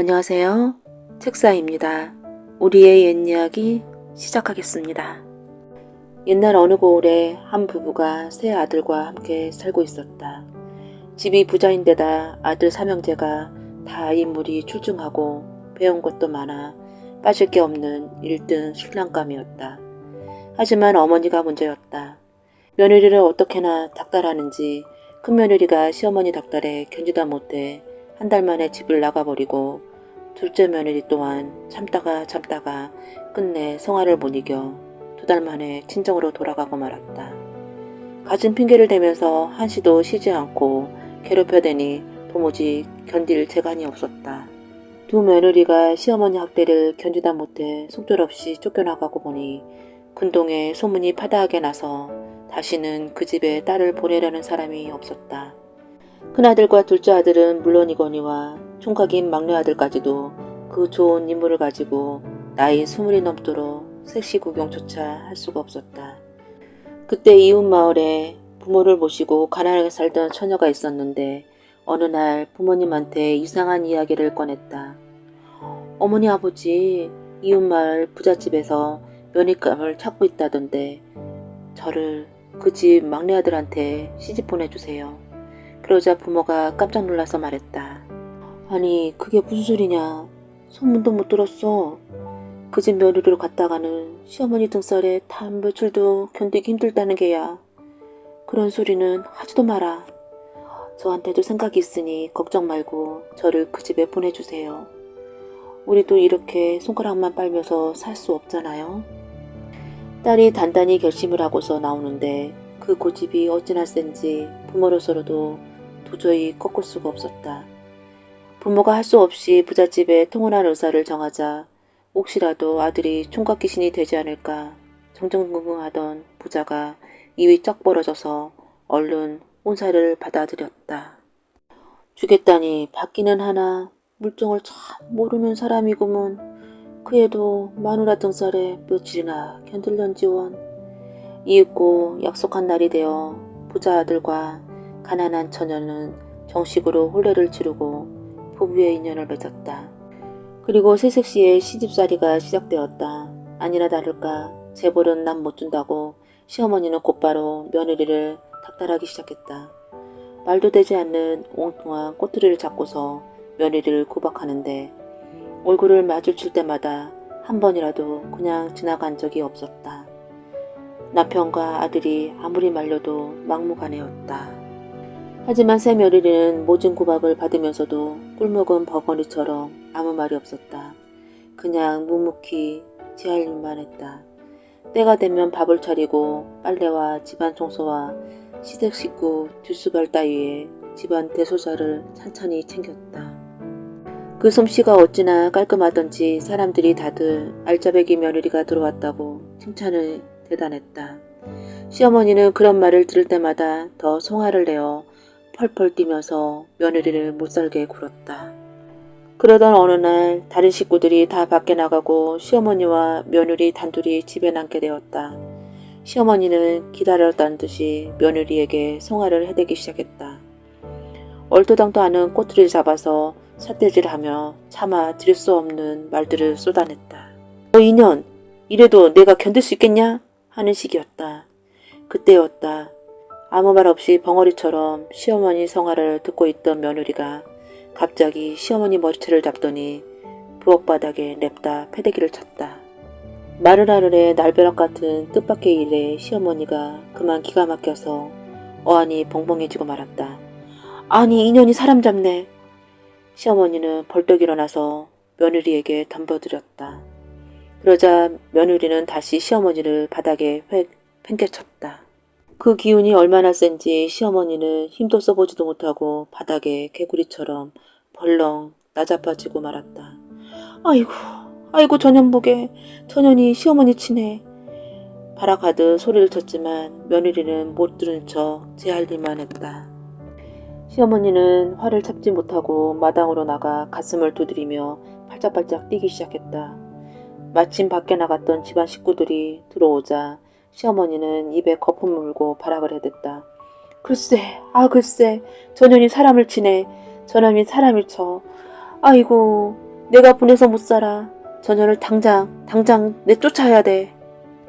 안녕하세요. 책사입니다. 우리의 옛 이야기 시작하겠습니다. 옛날 어느 고을에 한 부부가 세 아들과 함께 살고 있었다. 집이 부자인데다 아들 삼형제가 다 인물이 출중하고 배운 것도 많아 빠질 게 없는 1등 신랑감이었다. 하지만 어머니가 문제였다. 며느리를 어떻게나 닥달하는지 큰며느리가 시어머니 닥달에 견디다 못해 한 달 만에 집을 나가버리고 둘째 며느리 또한 참다가 참다가 끝내 성화를 못 이겨 두 달 만에 친정으로 돌아가고 말았다. 가진 핑계를 대면서 한시도 쉬지 않고 괴롭혀대니 도무지 견딜 재간이 없었다. 두 며느리가 시어머니 학대를 견디다 못해 속절없이 쫓겨나가고 보니 근동에 소문이 파다하게 나서 다시는 그 집에 딸을 보내려는 사람이 없었다. 큰아들과 둘째 아들은 물론이거니와 총각인 막내 아들까지도 그 좋은 인물을 가지고 나이 스물이 넘도록 섹시 구경조차 할 수가 없었다. 그때 이웃 마을에 부모를 모시고 가난하게 살던 처녀가 있었는데 어느 날 부모님한테 이상한 이야기를 꺼냈다. 어머니 아버지 이웃 마을 부잣집에서 면입감을 찾고 있다던데 저를 그 집 막내 아들한테 시집 보내주세요. 그러자 부모가 깜짝 놀라서 말했다. 아니 그게 무슨 소리냐 소문도 못 들었어. 그 집 며느리로 갔다가는 시어머니 등살에 단 며칠도 견디기 힘들다는 게야. 그런 소리는 하지도 마라. 저한테도 생각이 있으니 걱정 말고 저를 그 집에 보내주세요. 우리도 이렇게 손가락만 빨면서 살 수 없잖아요. 딸이 단단히 결심을 하고서 나오는데 그 고집이 어찌나 센지 부모로서로도 도저히 꺾을 수가 없었다. 부모가 할 수 없이 부잣집에 통혼할 의사를 정하자 혹시라도 아들이 총각 귀신이 되지 않을까 정정긍긍하던 부자가 입이 쩍 벌어져서 얼른 혼사를 받아들였다. 주겠다니 받기는 하나 물정을 참 모르는 사람이구먼. 그 애도 마누라 등살에 며칠이나 견딜런지원. 이윽고 약속한 날이 되어 부자 아들과 가난한 처녀는 정식으로 혼례를 치르고 부부의 인연을 맺었다. 그리고 새색시에 시집살이가 시작되었다. 아니나 다를까 재벌은 남 못 준다고 시어머니는 곧바로 며느리를 닥달하기 시작했다. 말도 되지 않는 엉뚱한 꼬투리를 잡고서 며느리를 구박하는데 얼굴을 마주칠 때마다 한 번이라도 그냥 지나간 적이 없었다. 남편과 아들이 아무리 말려도 막무가내였다. 하지만 새 며느리는 모진 구박을 받으면서도 꿀먹은 버거니처럼 아무 말이 없었다. 그냥 묵묵히 제할 일만 했다. 때가 되면 밥을 차리고 빨래와 집안 청소와 시댁 식구 뒷수발 따위에 집안 대소사를 찬찬히 챙겼다. 그 솜씨가 어찌나 깔끔하던지 사람들이 다들 알짜배기 며느리가 들어왔다고 칭찬을 대단했다. 시어머니는 그런 말을 들을 때마다 더 성화를 내어 펄펄 뛰면서 며느리를 못살게 굴었다. 그러던 어느 날 다른 식구들이 다 밖에 나가고 시어머니와 며느리 단둘이 집에 남게 되었다. 시어머니는 기다렸다는 듯이 며느리에게 성화를 해대기 시작했다. 얼토당토 않은 꼬투리를 잡아서 삿대질하며 차마 들을 수 없는 말들을 쏟아냈다. 너 인연, 이래도 내가 견딜 수 있겠냐? 하는 식이었다. 그때였다. 아무 말 없이 벙어리처럼 시어머니 성화를 듣고 있던 며느리가 갑자기 시어머니 머리채를 잡더니 부엌 바닥에 냅다 패대기를 쳤다. 하늘에 날벼락 같은 뜻밖의 일에 시어머니가 그만 기가 막혀서 어안이 벙벙해지고 말았다. 아니 인연이 사람 잡네. 시어머니는 벌떡 일어나서 며느리에게 덤벼들었다. 그러자 며느리는 다시 시어머니를 바닥에 획 팽개쳤다. 그 기운이 얼마나 센지 시어머니는 힘도 써보지도 못하고 바닥에 개구리처럼 벌렁 나자빠지고 말았다. 아이고, 아이고 전연복에 전연이 시어머니 치네. 바라가듯 소리를 쳤지만 며느리는 못 들은 척 제 할 일만 했다. 시어머니는 화를 참지 못하고 마당으로 나가 가슴을 두드리며 팔짝팔짝 뛰기 시작했다. 마침 밖에 나갔던 집안 식구들이 들어오자 시어머니는 입에 거품 물고 발악을 해댔다. 글쎄, 아 글쎄, 전현이 사람을 치네. 저놈이 사람을 쳐. 아이고, 내가 보내서 못 살아. 저녀를 당장, 당장 내쫓아야 돼.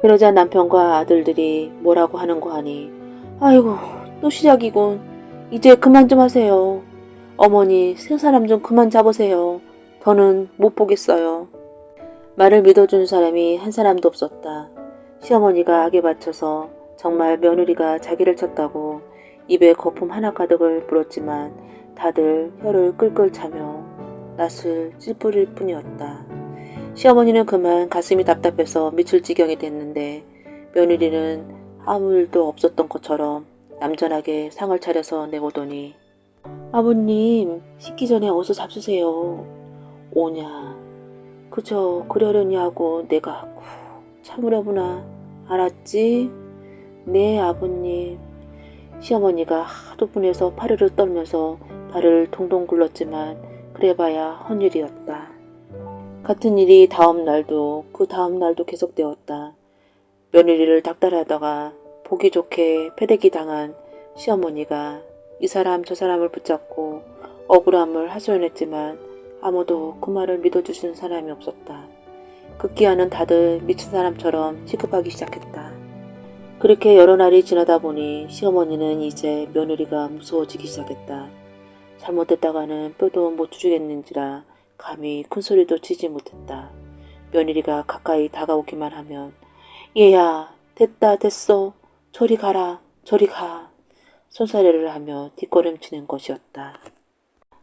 그러자 남편과 아들들이 뭐라고 하는 거 하니, 아이고, 또 시작이군. 이제 그만 좀 하세요. 어머니, 새 사람 좀 그만 잡으세요. 더는 못 보겠어요. 말을 믿어주는 사람이 한 사람도 없었다. 시어머니가 악에 받쳐서 정말 며느리가 자기를 쳤다고 입에 거품 하나 가득을 불었지만 다들 혀를 끌끌 차며 낯을 찌푸릴 뿐이었다. 시어머니는 그만 가슴이 답답해서 미칠 지경이 됐는데 며느리는 아무 일도 없었던 것처럼 얌전하게 상을 차려서 내오더니 아버님 식기 전에 어서 잡수세요. 오냐 그저 그러려니 하고 내가 꾹 참으려구나 알았지? 네 아버님 시어머니가 하도 분해서 파르르 떨면서 발을 동동 굴렀지만 그래봐야 헛일이었다. 같은 일이 다음 날도 그 다음 날도 계속되었다. 며느리를 닥달하다가 보기 좋게 패대기 당한 시어머니가 이 사람 저 사람을 붙잡고 억울함을 하소연했지만 아무도 그 말을 믿어주시는 사람이 없었다. 급기야는 다들 미친 사람처럼 취급하기 시작했다. 그렇게 여러 날이 지나다 보니 시어머니는 이제 며느리가 무서워지기 시작했다. 잘못됐다가는 뼈도 못 추주겠는지라 감히 큰 소리도 치지 못했다. 며느리가 가까이 다가오기만 하면 얘야 됐다 됐어 저리 가라 저리 가 손사래를 하며 뒷걸음치는 것이었다.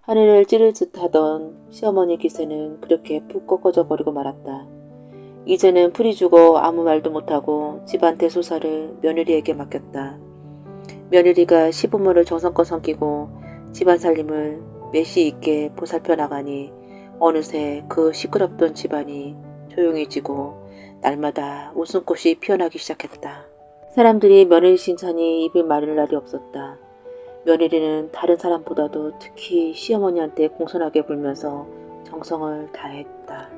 하늘을 찌를 듯 하던 시어머니 기세는 그렇게 푹 꺾어져 버리고 말았다. 이제는 풀이 죽어 아무 말도 못하고 집안 대소사를 며느리에게 맡겼다. 며느리가 시부모를 정성껏 섬기고 집안 살림을 매시 있게 보살펴 나가니 어느새 그 시끄럽던 집안이 조용해지고 날마다 웃음꽃이 피어나기 시작했다. 사람들이 며느리 칭찬이 입을 마를 날이 없었다. 며느리는 다른 사람보다도 특히 시어머니한테 공손하게 굴면서 정성을 다했다.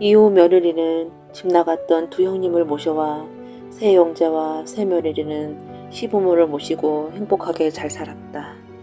이후 며느리는 집 나갔던 두 형님을 모셔와 새 형제와 새 며느리는 시부모를 모시고 행복하게 잘 살았다.